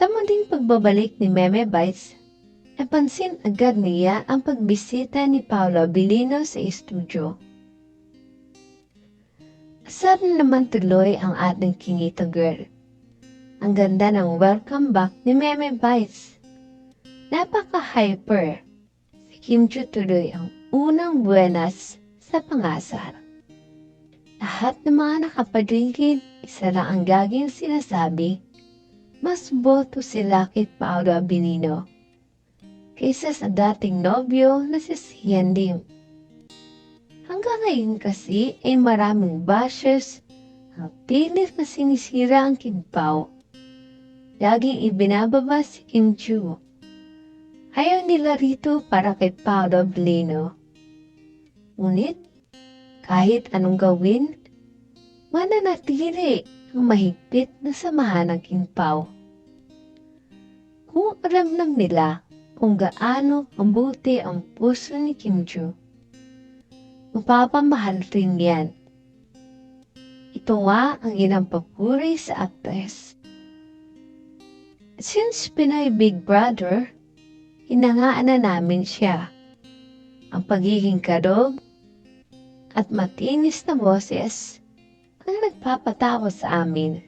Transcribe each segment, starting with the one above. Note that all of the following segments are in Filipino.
Sa muling pagbabalik ni Meme Bites, napansin agad niya ang pagbisita ni Paolo Abilino sa estudyo. Asar naman tuloy ang ating Kingito Girl. Ang ganda ng welcome back ni Meme Bites. Napaka-hyper. Si Kim Chu tuloy ang unang buenas sa pangasar. Lahat ng mga nakapaligid, isa lang ang gaging sinasabi, mas boto sila kay Paolo Abilino kaysa sa dating nobyo na si Sian Lim. Hanggang ngayon kasi ay maraming bashers ang pilit na sinisira ang Kim Pao. Laging ibinababa si Kim Chu. Ayaw nila rito para kay Paolo Abilino. Ngunit, kahit anong gawin, mananatili ang mahigpit na samahan ng King Pao. Kung alam lang nila kung gaano mabuti ang puso ni Kim Chu, mapapamahal rin yan. Ito nga ang inang papuri sa actress. Since Pinoy Big Brother, inangaan na namin siya. Ang pagiging karog at matinis na boses ang nagpapatawa sa amin.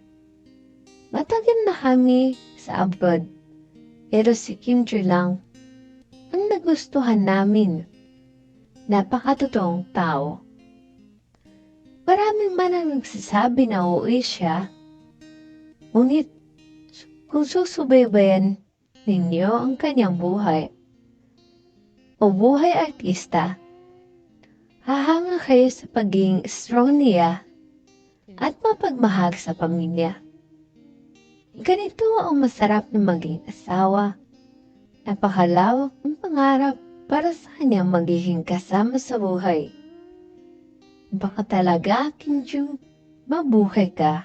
Matagal na kami sa abroad, pero si Kim Chu lang ang nagustuhan namin. Napakatotoong tao. Maraming man ang nagsasabi na uuwi siya. Ngunit, kung susubaybayan ninyo ang kanyang buhay, o buhay artista, hahanga kayo sa pagiging strong niya at mapagmahal sa pamilya. Ganito ang masarap na maging asawa. Napakalawak ng pangarap para sa kanyang magiging kasama sa buhay. Baka talaga, Kim Ju, mabuhay ka